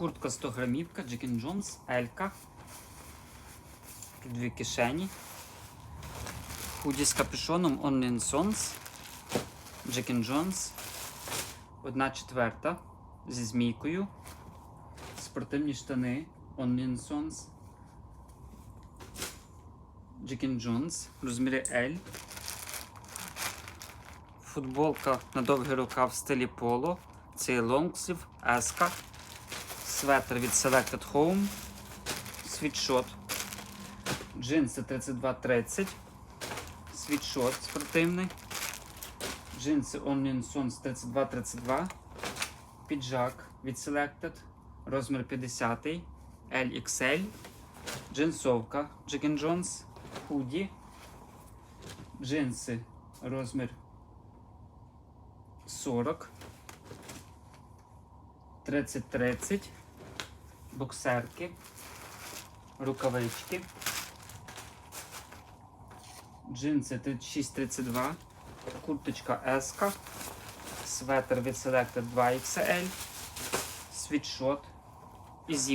Куртка 100 грамівка, and Jones, Елька. Тут дві кишені. Худі з капюшоном Onion Sons. And Jones. Одна четверта зі змійкою. Спортивні штани Onion Sons. And Jones. Розміри L. Футболка на довгий рукав в стилі поло. Це лонгслів, еска. Светр від Selected Home. Світшот. Джинси 3230. Світшот спортивний. Джинси Onion Sons 3232. Піджак від Selected. Розмір 50. LXL. Джинсовка Jack and Jones. Худі. Джинси розмір 40. 30-30. Боксерки. Рукавички. Джинси 36-32. Курточка S. Светр від Selected 2XL. Світшот. І зіп.